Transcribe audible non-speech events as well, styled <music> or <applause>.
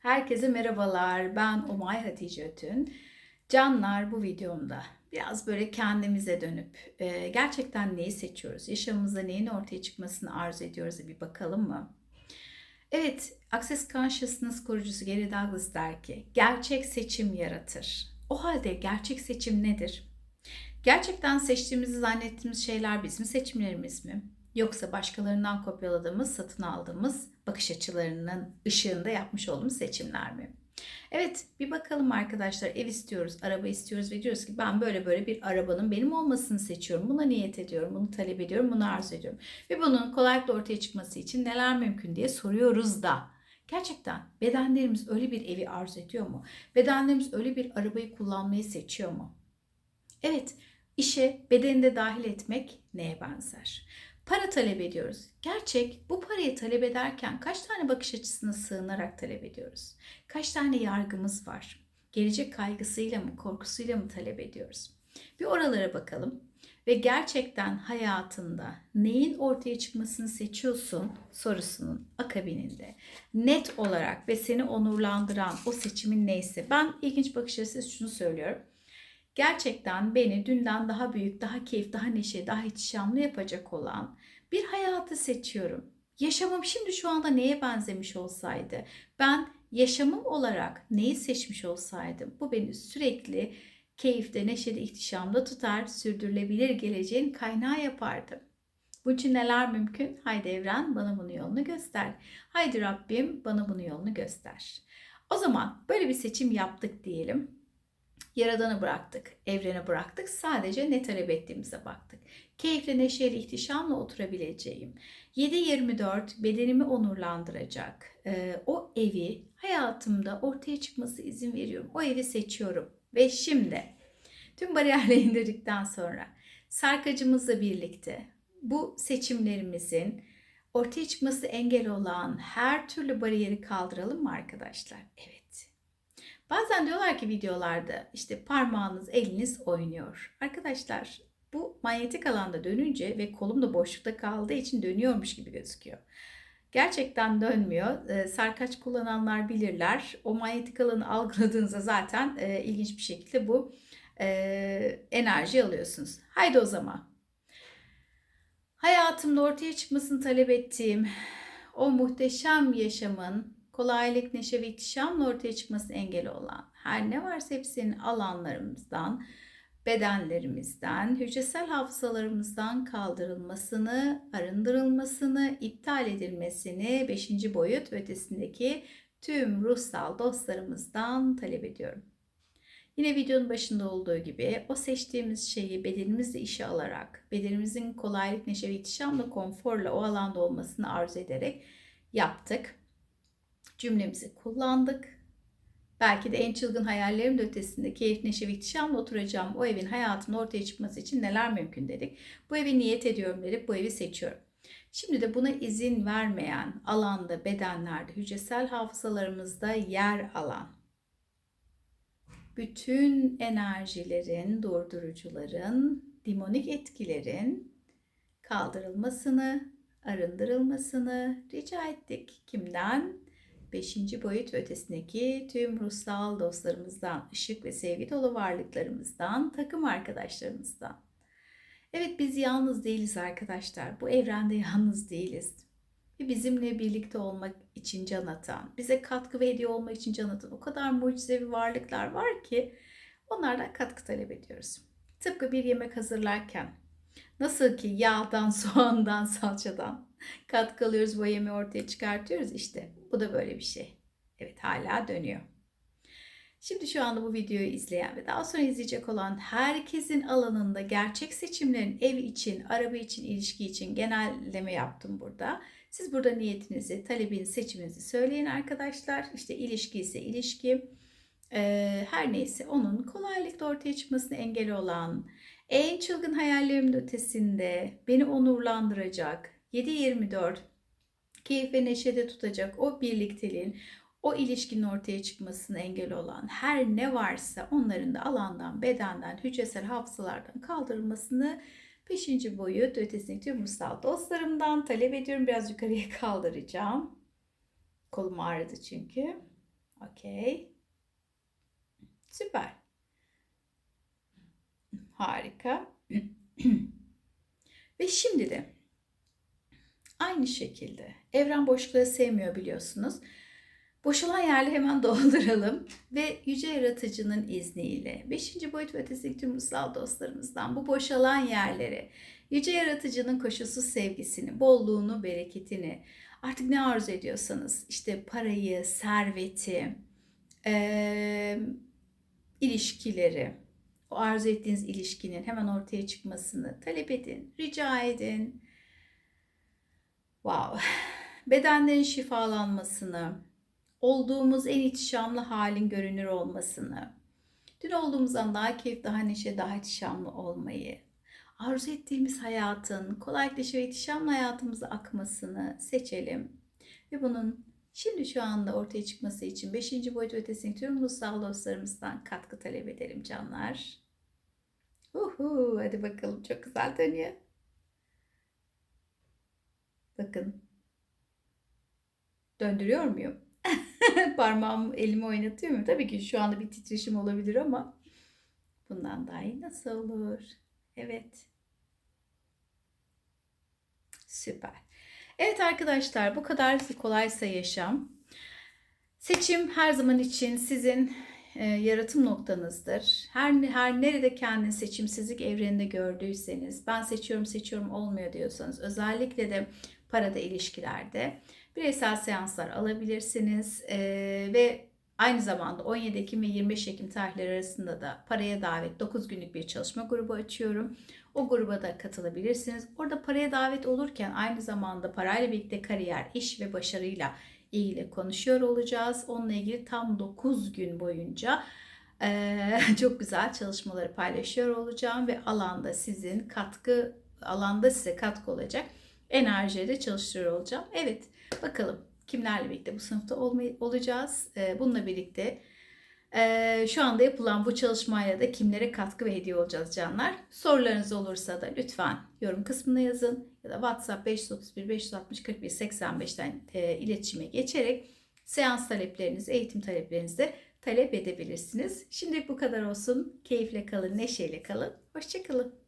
Herkese merhabalar. Ben Umay Hatice Ötün. Canlar bu videomda biraz böyle kendimize dönüp e, gerçekten neyi seçiyoruz? Yaşamımızda neyin ortaya çıkmasını arzu ediyoruz bir bakalım mı? Evet, Access Consciousness kurucusu Gary Douglas der ki, gerçek seçim yaratır. O halde gerçek seçim nedir? Gerçekten seçtiğimizi zannettiğimiz şeyler bizim seçimlerimiz mi? Yoksa başkalarından kopyaladığımız, satın aldığımız bakış açılarının ışığında yapmış olduğumuz seçimler mi? Evet bir bakalım arkadaşlar ev istiyoruz, araba istiyoruz ve diyoruz ki ben böyle böyle bir arabanın benim olmasını seçiyorum. Buna niyet ediyorum, bunu talep ediyorum, bunu arzu ediyorum. Ve bunun kolaylıkla ortaya çıkması için neler mümkün diye soruyoruz da. Gerçekten bedenlerimiz öyle bir evi arzu ediyor mu? Bedenlerimiz öyle bir arabayı kullanmayı seçiyor mu? Evet, işe bedeni de dahil etmek neye benzer? Para talep ediyoruz. Gerçek bu parayı talep ederken kaç tane bakış açısına sığınarak talep ediyoruz? Kaç tane yargımız var? Gelecek kaygısıyla mı, korkusuyla mı talep ediyoruz? Bir oralara bakalım ve gerçekten hayatında neyin ortaya çıkmasını seçiyorsun sorusunun akabininde net olarak ve seni onurlandıran o seçimin neyse ben ilginç bakış açısı şunu söylüyorum gerçekten beni dünden daha büyük, daha keyif, daha neşe, daha ihtişamlı yapacak olan bir hayatı seçiyorum. Yaşamım şimdi şu anda neye benzemiş olsaydı, ben yaşamım olarak neyi seçmiş olsaydım, bu beni sürekli keyifte, neşede, ihtişamda tutar, sürdürülebilir geleceğin kaynağı yapardı. Bu için neler mümkün? Haydi evren bana bunu yolunu göster. Haydi Rabbim bana bunu yolunu göster. O zaman böyle bir seçim yaptık diyelim. Yaradanı bıraktık, evrene bıraktık. Sadece ne talep ettiğimize baktık. Keyifle, neşeyle, ihtişamla oturabileceğim. 7-24 bedenimi onurlandıracak. E, o evi hayatımda ortaya çıkması izin veriyorum. O evi seçiyorum. Ve şimdi tüm bariyerleri <laughs> indirdikten sonra sarkacımızla birlikte bu seçimlerimizin ortaya çıkması engel olan her türlü bariyeri kaldıralım mı arkadaşlar? Evet. Bazen diyorlar ki videolarda işte parmağınız, eliniz oynuyor. Arkadaşlar bu manyetik alanda dönünce ve kolum da boşlukta kaldığı için dönüyormuş gibi gözüküyor. Gerçekten dönmüyor. E, sarkaç kullananlar bilirler. O manyetik alanı algıladığınızda zaten e, ilginç bir şekilde bu e, enerji alıyorsunuz. Haydi o zaman. Hayatımda ortaya çıkmasını talep ettiğim o muhteşem yaşamın kolaylık, neşe ve ihtişamla ortaya çıkması engeli olan her ne varsa hepsinin alanlarımızdan, bedenlerimizden, hücresel hafızalarımızdan kaldırılmasını, arındırılmasını, iptal edilmesini 5. boyut ötesindeki tüm ruhsal dostlarımızdan talep ediyorum. Yine videonun başında olduğu gibi o seçtiğimiz şeyi bedenimizle işe alarak, bedenimizin kolaylık, neşe ve ihtişamla, konforla o alanda olmasını arzu ederek yaptık cümlemizi kullandık. Belki de en çılgın hayallerim de ötesinde keyif, neşe ve ihtişamla oturacağım o evin hayatımda ortaya çıkması için neler mümkün dedik. Bu evi niyet ediyorum dedik, bu evi seçiyorum. Şimdi de buna izin vermeyen alanda, bedenlerde, hücresel hafızalarımızda yer alan bütün enerjilerin, durdurucuların, demonik etkilerin kaldırılmasını, arındırılmasını rica ettik. Kimden? 5. boyut ve ötesindeki tüm ruhsal dostlarımızdan, ışık ve sevgi dolu varlıklarımızdan, takım arkadaşlarımızdan. Evet biz yalnız değiliz arkadaşlar. Bu evrende yalnız değiliz. Ve bizimle birlikte olmak için can atan, bize katkı ve hediye olmak için can atan o kadar mucizevi varlıklar var ki onlardan katkı talep ediyoruz. Tıpkı bir yemek hazırlarken nasıl ki yağdan, <laughs> soğandan, salçadan katkı alıyoruz bu yemeği ortaya çıkartıyoruz işte bu da böyle bir şey. Evet hala dönüyor. Şimdi şu anda bu videoyu izleyen ve daha sonra izleyecek olan herkesin alanında gerçek seçimlerin ev için, araba için, ilişki için genelleme yaptım burada. Siz burada niyetinizi, talebinizi, seçiminizi söyleyin arkadaşlar. İşte ilişki ise ilişki, ee, her neyse onun kolaylıkla ortaya çıkmasını engel olan, en çılgın hayallerimin ötesinde beni onurlandıracak, 7-24 keyif ve neşede tutacak o birlikteliğin, o ilişkinin ortaya çıkmasına engel olan her ne varsa onların da alandan, bedenden, hücresel hafızalardan kaldırılmasını 5. boyut ötesindeki tüm ruhsal dostlarımdan talep ediyorum. Biraz yukarıya <laughs> kaldıracağım. Kolum ağrıdı çünkü. Okey. Süper. Harika. <clears throat> Ve şimdi de aynı şekilde evren boşluğu sevmiyor biliyorsunuz. Boşalan yerleri hemen <laughs> dolduralım ve Yüce Yaratıcı'nın izniyle 5. boyut ve ötesindeki tüm ruhsal dostlarımızdan bu boşalan yerleri Yüce Yaratıcı'nın koşulsuz sevgisini, bolluğunu, bereketini artık ne arzu ediyorsanız işte parayı, serveti, eee, ilişkileri, o arzu ettiğiniz ilişkinin hemen ortaya çıkmasını talep edin, rica edin. Wow. <laughs> Bedenlerin şifalanmasını, olduğumuz en ihtişamlı halin görünür olmasını, dün olduğumuzdan daha keyif, daha neşe, daha ihtişamlı olmayı, arzu ettiğimiz hayatın kolaylıkla ve ihtişamlı hayatımıza akmasını seçelim. Ve bunun şimdi şu anda ortaya çıkması için 5. boyut ve ötesindeki tüm ruhsal dostlarımızdan katkı talep edelim canlar. Uhu, hadi bakalım çok güzel dönüyor. Bakın. Döndürüyor muyum? <laughs> Parmağım elimi oynatıyor mu? Tabii ki şu anda bir titreşim olabilir ama bundan daha iyi nasıl olur? Evet. Süper. Evet arkadaşlar bu kadar kolaysa yaşam. Seçim her zaman için sizin e, yaratım noktanızdır. Her her nerede kendini seçimsizlik evreninde gördüyseniz, ben seçiyorum seçiyorum olmuyor diyorsanız, özellikle de parada ilişkilerde bireysel seanslar alabilirsiniz E, ve aynı zamanda 17 Ekim ve 25 Ekim tarihleri arasında da paraya davet 9 günlük bir çalışma grubu açıyorum. O gruba da katılabilirsiniz. Orada paraya davet olurken aynı zamanda parayla birlikte kariyer, iş ve başarıyla ilgili konuşuyor olacağız. Onunla ilgili tam 9 gün boyunca <laughs> çok güzel çalışmaları paylaşıyor olacağım ve alanda sizin katkı alanda size katkı olacak enerjiyle çalıştırıyor olacağım. Evet bakalım kimlerle birlikte bu sınıfta olmay- olacağız. Bununla birlikte eee, şu anda yapılan bu çalışmayla da kimlere katkı ve hediye olacağız canlar. Sorularınız olursa da lütfen yorum kısmına yazın ya da WhatsApp 531 560 41 85'ten eee, iletişime geçerek seans taleplerinizi, eğitim taleplerinizi de talep edebilirsiniz. Şimdilik bu kadar olsun. Keyifle kalın, neşeyle kalın. Hoşçakalın.